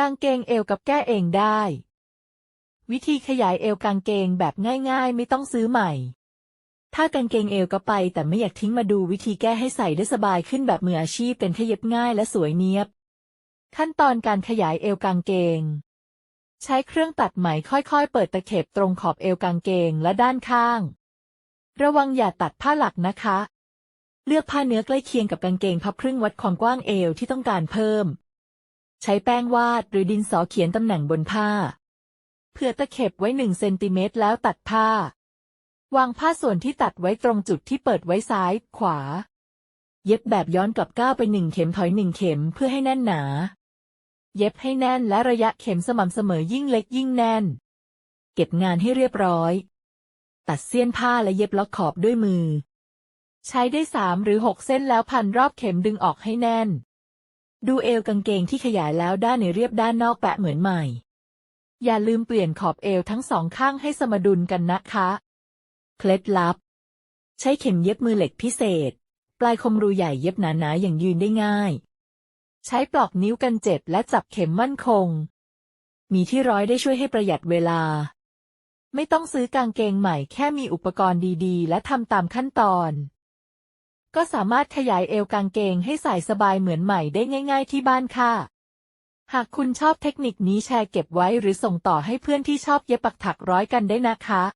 กางเกงเอวกับแก้เองได้ วิธีขยายเอวกางเกงแบบง่ายๆ ไม่ต้องซื้อใหม่ ถ้ากางเกงเอวก็ไป แต่ไม่อยากทิ้งมาดูวิธีแก้ให้ใส่ได้สบายขึ้นแบบมืออาชีพเป็นขย็บง่ายและสวยเนียบ ขั้นตอนการขยายเอวกางเกง ใช้เครื่องตัดไหมค่อยๆ เปิดตะเข็บตรงขอบเอวกางเกงและด้านข้าง ระวังอย่าตัดผ้าหลักนะคะ เลือกผ้าเนื้อใกล้เคียงกับกางเกงพับครึ่งวัดความกว้างเอวที่ต้องการเพิ่ม ใช้แป้งวาดหรือดินสอเขียนตำแหน่งบนผ้า เพื่อตะเข็บไว้หนึ่งเซนติเมตรแล้วตัดผ้า วางผ้าส่วนที่ตัดไว้ตรงจุดที่เปิดไว้ซ้าย ขวา เย็บแบบย้อนกลับก้าวไปหนึ่งเข็มถอยหนึ่งเข็มเพื่อให้แน่นหนา เย็บให้แน่นและระยะเข็มสม่ำเสมอยิ่งเล็กยิ่งแน่น เก็บงานให้เรียบร้อย ตัดเสี้ยนผ้าและเย็บล็อกขอบด้วยมือ ใช้ได้สามหรือหกเส้นแล้วพันรอบเข็มดึงออกให้แน่น ดูเอวกางเกงที่ขยายแล้วด้านในเรียบด้านนอกแปะเหมือนใหม่ อย่าลืมเปลี่ยนขอบเอวทั้งสองข้างให้สมดุลกันนะคะ เคล็ดลับ ใช้เข็มเย็บมือเหล็กพิเศษ ปลายคมรูใหญ่เย็บหนาๆอย่างยืนได้ง่าย ใช้ปลอกนิ้วกันเจ็บและจับเข็มมั่นคง มีที่ร้อยได้ช่วยให้ประหยัดเวลา ไม่ต้องซื้อกางเกงใหม่แค่มีอุปกรณ์ดีๆ และทำตามขั้นตอน ก็สามารถขยายเอวกางเกงให้ใส่สบายเหมือนใหม่ได้ง่าย ๆ ที่บ้านค่ะ หากคุณชอบเทคนิคนี้แชร์เก็บไว้หรือส่งต่อให้เพื่อนที่ชอบเย็บปักถักร้อยกันได้นะคะ